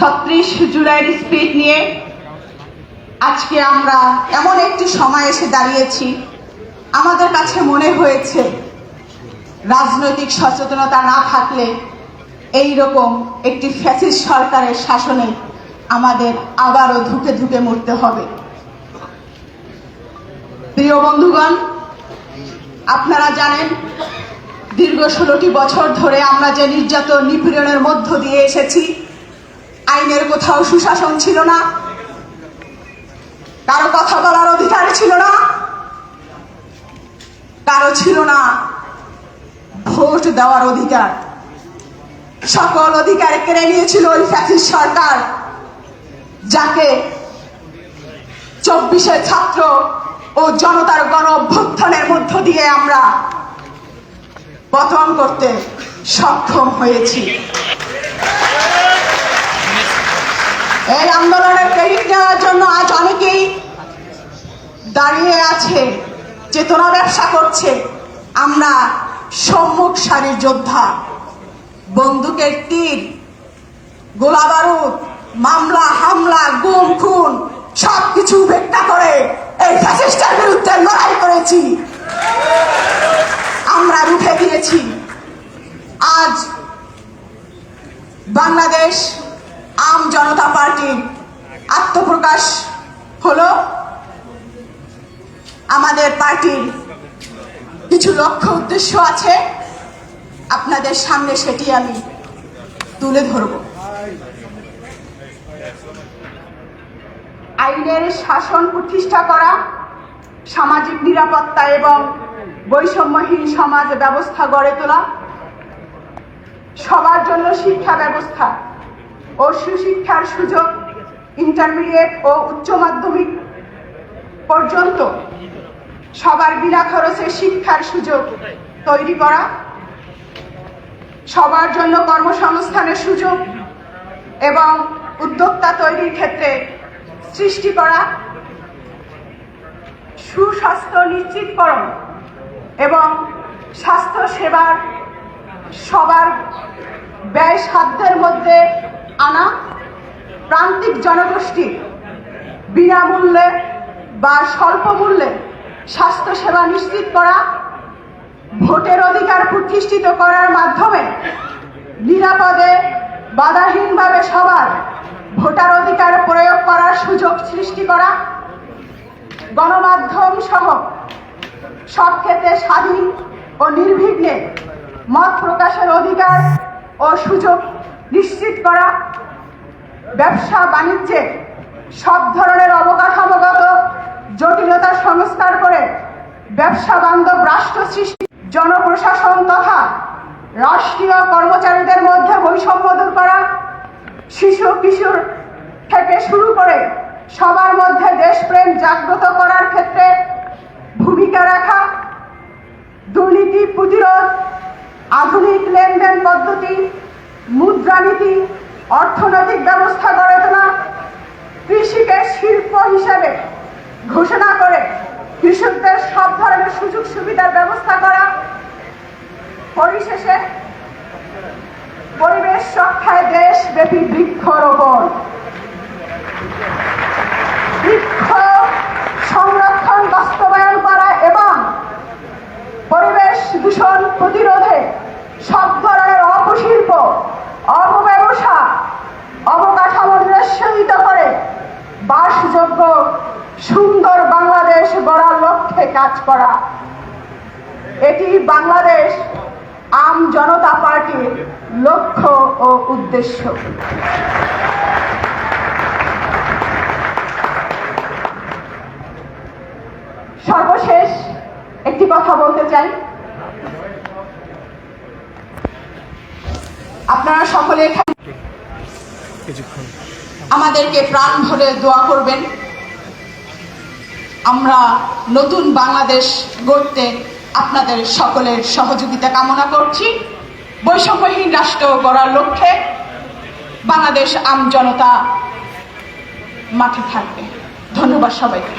ছত্রিশ জুলাইয়ের স্পিড নিয়ে আজকে আমরা এমন একটি সময় এসে দাঁড়িয়েছি। আমাদের কাছে মনে হয়েছে, রাজনৈতিক সচেতনতা না থাকলে এই রকম একটি ফ্যাসিস্ট সরকারের শাসনে আমাদের আবারও ধুকে ধুকে মরতে হবে। প্রিয় বন্ধুগণ, আপনারা জানেন, দীর্ঘ ষোলোটি বছর ধরে আমরা যে নির্যাতন নিপীড়নের মধ্য দিয়ে এসেছি আইনের কোথাও সুশাসন ছিল না। কারও কথা বলার অধিকার ছিল না। কারও ছিল না ভোট দেওয়ার অধিকার। সকল অধিকার কেড়ে নিয়েছিল ওই ফ্যাসিস্ট সরকার, যাকে চব্বিশে ছাত্র ও জনতার গণ অভ্যুত্থানের মধ্য দিয়ে আমরা পতন করতে সক্ষম হয়েছি। এই আন্দোলনের ক্রেডিট নেওয়ার জন্য আজ অনেকেই দাঁড়িয়ে আছে, চেতনা ব্যবসা করছে। আমরা সম্মুখ সারির যোদ্ধা, বন্দুকের তীর, গোলা বারুদ, মামলা, হামলা, গুম, খুন সব কিছু উপেক্ষা করে এই ফ্যাসিস্টের বিরুদ্ধে লড়াই করেছি। আমরা রুখে দিয়েছি। আজ বাংলাদেশ আম জনতা পার্টির আত্মপ্রকাশ হলো। আমাদের পার্টির কিছু লক্ষ্য উদ্দেশ্য আছে। আপনাদের সামনে সেটি আমি তুলে ধরব। আইনের শাসন প্রতিষ্ঠা করা, সামাজিক নিরাপত্তা এবং বৈষম্যহীন সমাজ ব্যবস্থা গড়ে তোলা, সবার জন্য শিক্ষা ব্যবস্থা ও সুশিক্ষার সুযোগ ইন্টারমিডিয়েট ও উচ্চ মাধ্যমিক পর্যন্ত সবার বিনা খরচে শিক্ষার সুযোগ তৈরি করা, সবার জন্য কর্মসংস্থানের সুযোগ এবং উদ্যোক্তা তৈরির ক্ষেত্রে সৃষ্টি করা, সুস্বাস্থ্য নিশ্চিতকরণ এবং স্বাস্থ্য সেবার সবার ব্যয় সাধ্যের মধ্যে আনা প্রান্তিক জনগোষ্ঠী বিনামূল্যে বা স্বল্প মূল্যে স্বাস্থ্যসেবা নিশ্চিত করা, ভোটের অধিকার প্রতিষ্ঠিত করার মাধ্যমে নিরাপদে, বাধাহীনভাবে সবার ভোটার অধিকার প্রয়োগ করার সুযোগ সৃষ্টি করা, গণমাধ্যম সহ সব ক্ষেত্রে স্বাধীন ও নির্বিঘ্নে মত প্রকাশের অধিকার ও সুযোগ নিশ্চিত করা ব্যবসা বাণিজ্যে সব ধরনের অবকাঠামোগত জটিলতা সংস্কার করে ব্যবসা বান্ধব রাষ্ট্র সৃষ্টি, জনপ্রশাসন তথা রাষ্ট্রীয় কর্মচারীদের মধ্যে বৈষম্য দূর করা, শিশু কিশোর থেকে শুরু করে সবার মধ্যে দেশপ্রেম জাগ্রত করার ক্ষেত্রে ভূমিকা রাখা, দুর্নীতি প্রতিরোধ, আধুনিক লেনদেন পদ্ধতি, মুদ্রানীতি অর্থনৈতিক ব্যবস্থা গড়ে তোলা কৃষিকে শিল্প হিসেবে ঘোষণা করে কৃষকদের সব ধরনের সুযোগ সুবিধার ব্যবস্থা করা, পরিশেষে পরিবেশ রক্ষায় দেশব্যাপী বৃক্ষরোপণ বৃক্ষ সংরক্ষণ বাস্তবায়ন করা এবং পরিবেশ দূষণ প্রতিরোধে সব ধরনের অপশিল্প অপব্যবসা অবকাঠামো নিরস্বায়িত করে বাসযোগ্য সুন্দর বাংলাদেশ লক্ষ্যে কাজ করা। এটি বাংলাদেশ আম জনতা পার্টির লক্ষ্য ও উদ্দেশ্য। সর্বশেষ একটি কথা বলতে চাই। আপনারা সকলে এখানে আমাদেরকে প্রাণ ভরে দোয়া করবেন। আমরা নতুন বাংলাদেশ গড়তে আপনাদের সকলের সহযোগিতা কামনা করছি। বৈষম্যহীন রাষ্ট্র গড়ার লক্ষ্যে বাংলাদেশ আম জনতা মাঠে থাকবে। ধন্যবাদ সবাইকে।